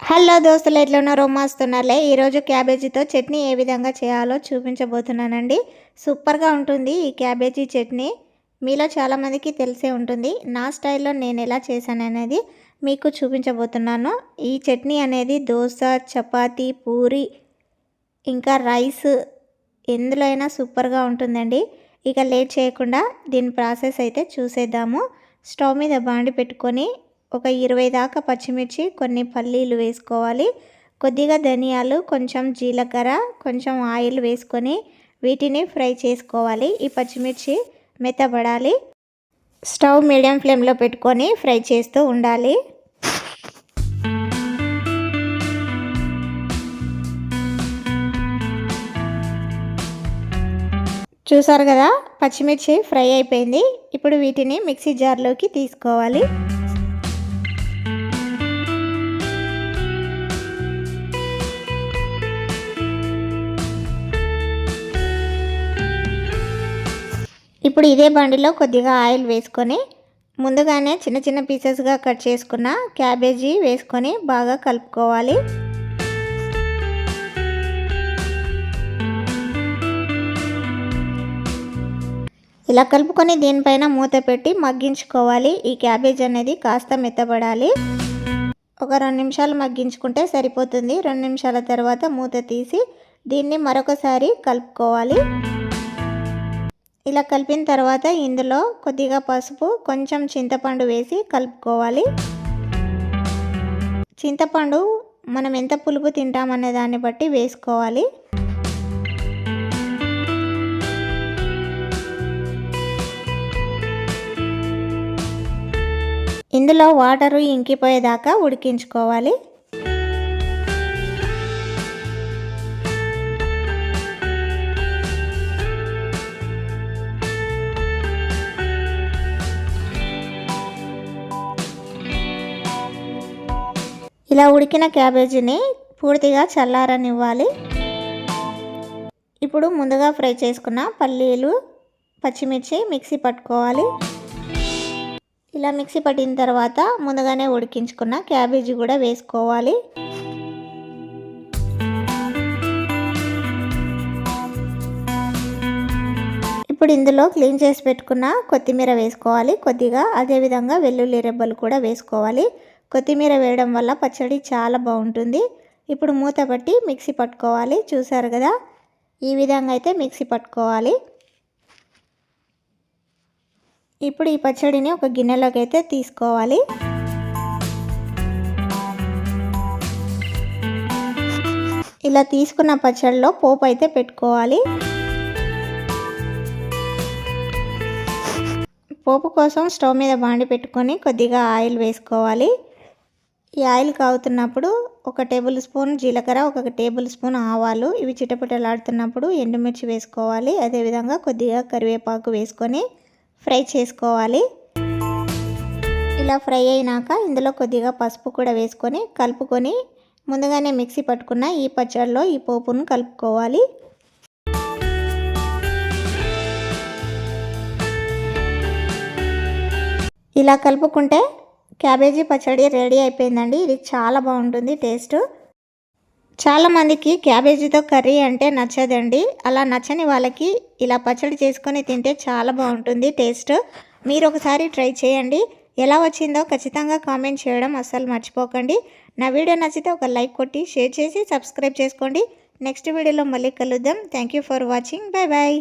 Hello దోస్తులు ఎట్లా ఉన్నారో? ఈరోజు క్యాబేజీతో చట్నీ ఏ విధంగా చేయాలో చూపించబోతున్నానండి. సూపర్గా ఉంటుంది ఈ క్యాబేజీ చట్నీ. మీలో చాలామందికి తెలిసే ఉంటుంది. నా స్టైల్లో నేను ఎలా చేశాను అనేది మీకు చూపించబోతున్నాను. ఈ చట్నీ అనేది దోశ చపాతి పూరి ఇంకా రైస్ ఎందులో అయినా సూపర్గా ఉంటుందండి. ఇక లేట్ చేయకుండా దీని ప్రాసెస్ అయితే చూసేద్దాము. స్టవ్ మీద బాండి పెట్టుకొని ఒక ఇరవై దాకా పచ్చిమిర్చి కొన్ని పల్లీలు వేసుకోవాలి. కొద్దిగా ధనియాలు కొంచెం జీలకర్ర కొంచెం ఆయిల్ వేసుకొని వీటిని ఫ్రై చేసుకోవాలి. ఈ పచ్చిమిర్చి మెత్తబడాలి. స్టవ్ మీడియం ఫ్లేమ్లో పెట్టుకొని ఫ్రై చేస్తూ ఉండాలి. చూసారు కదా? పచ్చిమిర్చి ఫ్రై అయిపోయింది. ఇప్పుడు వీటిని మిక్సీ జార్లోకి తీసుకోవాలి. ఇప్పుడు ఇదే బండిలో కొద్దిగా ఆయిల్ వేసుకొని ముందుగానే చిన్న చిన్న పీసెస్గా కట్ చేసుకున్న క్యాబేజీ వేసుకొని బాగా కలుపుకోవాలి. ఇలా కలుపుకొని దీనిపైన మూత పెట్టి మగ్గించుకోవాలి. ఈ క్యాబేజ్ అనేది కాస్త మెత్తబడాలి. ఒక రెండు నిమిషాలు మగ్గించుకుంటే సరిపోతుంది. రెండు నిమిషాల తర్వాత మూత తీసి దీన్ని మరొకసారి కలుపుకోవాలి. ఇలా కలిపిన తర్వాత ఇందులో కొద్దిగా పసుపు కొంచెం చింతపండు వేసి కలుపుకోవాలి. చింతపండు మనం ఎంత పులుపు తింటామనే దాన్ని బట్టి వేసుకోవాలి. ఇందులో వాటరు ఇంకిపోయేదాకా ఉడికించుకోవాలి. ఇలా ఉడికిన క్యాబేజీని పూర్తిగా చల్లారనివ్వాలి. ఇప్పుడు ముందుగా ఫ్రై చేసుకున్న పల్లీలు పచ్చిమిర్చి మిక్సీ పట్టుకోవాలి. ఇలా మిక్సీ పట్టిన తర్వాత ముందుగానే ఉడికించుకున్న క్యాబేజీ కూడా వేసుకోవాలి. ఇప్పుడు ఇందులో క్లీన్ చేసి పెట్టుకున్న కొత్తిమీర వేసుకోవాలి. కొద్దిగా అదేవిధంగా వెల్లుల్లి రెబ్బలు కూడా వేసుకోవాలి. కొత్తిమీర వేయడం వల్ల పచ్చడి చాలా బాగుంటుంది. ఇప్పుడు మూత పట్టి మిక్సీ పట్టుకోవాలి. చూసారు కదా? ఈ విధంగా అయితే మిక్సీ పట్టుకోవాలి. ఇప్పుడు ఈ పచ్చడిని ఒక గిన్నెలోకి అయితే తీసుకోవాలి. ఇలా తీసుకున్న పచ్చడిలో పోపు అయితే పెట్టుకోవాలి. పోపు కోసం స్టవ్ మీద బాండి పెట్టుకొని కొద్దిగా ఆయిల్ వేసుకోవాలి. ఈ ఆయిల్ కాగుతున్నప్పుడు ఒక టేబుల్ స్పూన్ జీలకర్ర ఒక టేబుల్ స్పూన్ ఆవాలు. ఇవి చిటపటలాడుతున్నప్పుడు ఎండుమిర్చి వేసుకోవాలి. అదేవిధంగా కొద్దిగా కరివేపాకు వేసుకొని ఫ్రై చేసుకోవాలి. ఇలా ఫ్రై అయినాక ఇందులో కొద్దిగా పసుపు కూడా వేసుకొని కలుపుకొని ముందుగానే మిక్సీ పట్టుకున్న ఈ పచ్చడిలో ఈ పోపును కలుపుకోవాలి. ఇలా కలుపుకుంటే క్యాబేజీ పచ్చడి రెడీ అయిపోయిందండి. ఇది చాలా బాగుంటుంది టేస్ట్. చాలామందికి క్యాబేజీతో కర్రీ అంటే నచ్చదండి. అలా నచ్చని వాళ్ళకి ఇలా పచ్చడి చేసుకొని తింటే చాలా బాగుంటుంది టేస్ట్. మీరు ఒకసారి ట్రై చేయండి. ఎలా వచ్చిందో ఖచ్చితంగా కామెంట్ చేయడం అస్సలు మర్చిపోకండి. నా వీడియో నచ్చితే ఒక లైక్ కొట్టి షేర్ చేసి సబ్స్క్రైబ్ చేసుకోండి. నెక్స్ట్ వీడియోలో మళ్ళీ కలుద్దాం. Thank for watching. Bye bye